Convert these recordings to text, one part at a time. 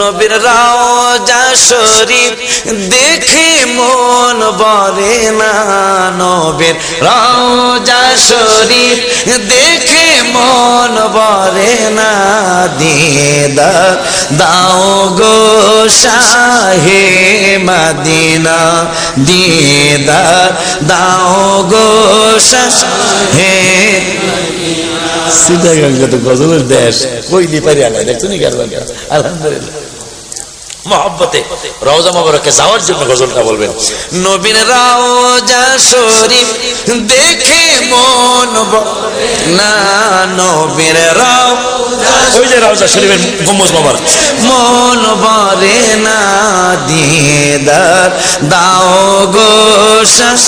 নবীর রাজা শরীফ দেখে মন বরে না। নবীর রাজা শরীফ দেখে মন বরে না। দিদা, দাও গো শাহে মদিনা। দিদা, দাও গো শাহে সিদ্ধাগঙ্গা তো গজলের দেশ। কইলি পারি আলাই দেখছ নি আলহামদুলিল্লাহ। মহব্বতে রওজা মোবারকে যাওয়ার জন্য গজলটা বলবেন। নবীন রওজা শরীফ দেখে মন না নবীর রাও ওই যে রওজা শরীফের গম্বুজ মোবারক। মন বরে না। দিদার দাও গো শাস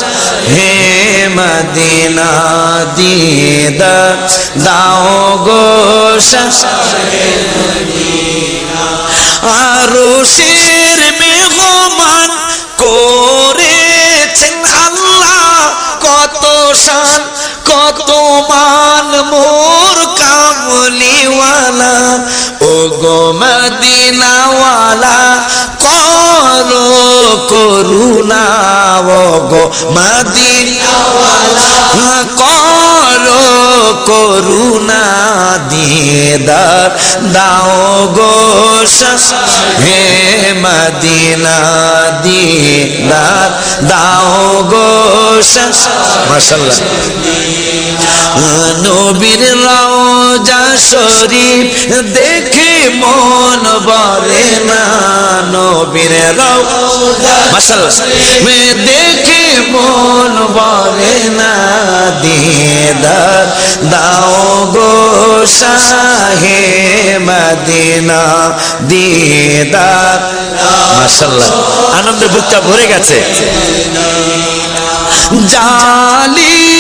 হে মদিনা দিদার দাও গো শাস আরশের মেহমান করেছেন গো মদিনাওয়ালা, করো করুণা, ও গো মদিনাওয়ালা, করো করুণা, দিদার, দাও গো হে মদিনা দিদার, দাও গো মাশাআল্লাহ। নবীর রওজা শরীফ দেখে মন বলে না নবীর মাশাআল্লাহ। দেখে মন বলে না দিদার। দাও গো শাহে মদিনা দিদার। মাশাআল্লাহ। আনন্দে বুকটা ভরে গেছে। জালি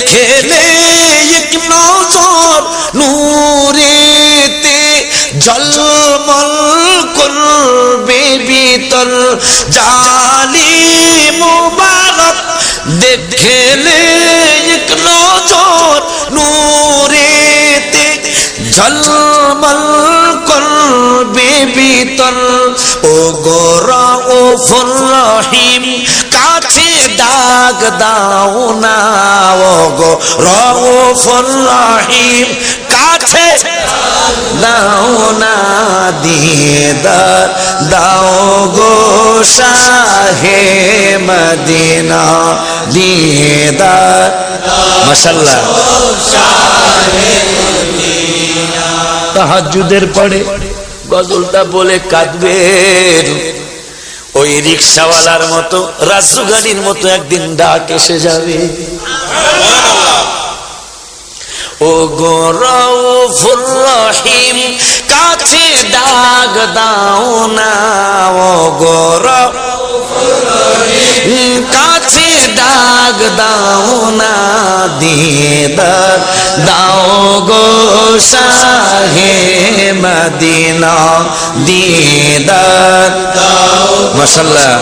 দেখলে এক নজর নূরেতে ঝলমল করবে ভিতর। জালি মোবারক দেখলে এক নজর নূরেতে ঝলমল করবে ভিতর। ও গোরা ও রহিম কাছে দাগ দাও না ও গো রউফ রহিম কাছে দাও না দিদার দাও গো শাহে মদিনা দিদার মাশাল্লাহ তাহাজুদের পরে গজলটা বলে কাঁদবেন ওই রিক্সাওয়ালার মতো রাজু গাড়ির মতো একদিন ডাক এসে যাবে। ও গো রউফুর রহিম কাছে দাগ দাও না। ও গো কাছে দাগ দাও না। দিদার দাও গো শাহে মদিনা দিদার মাশাআল্লাহ।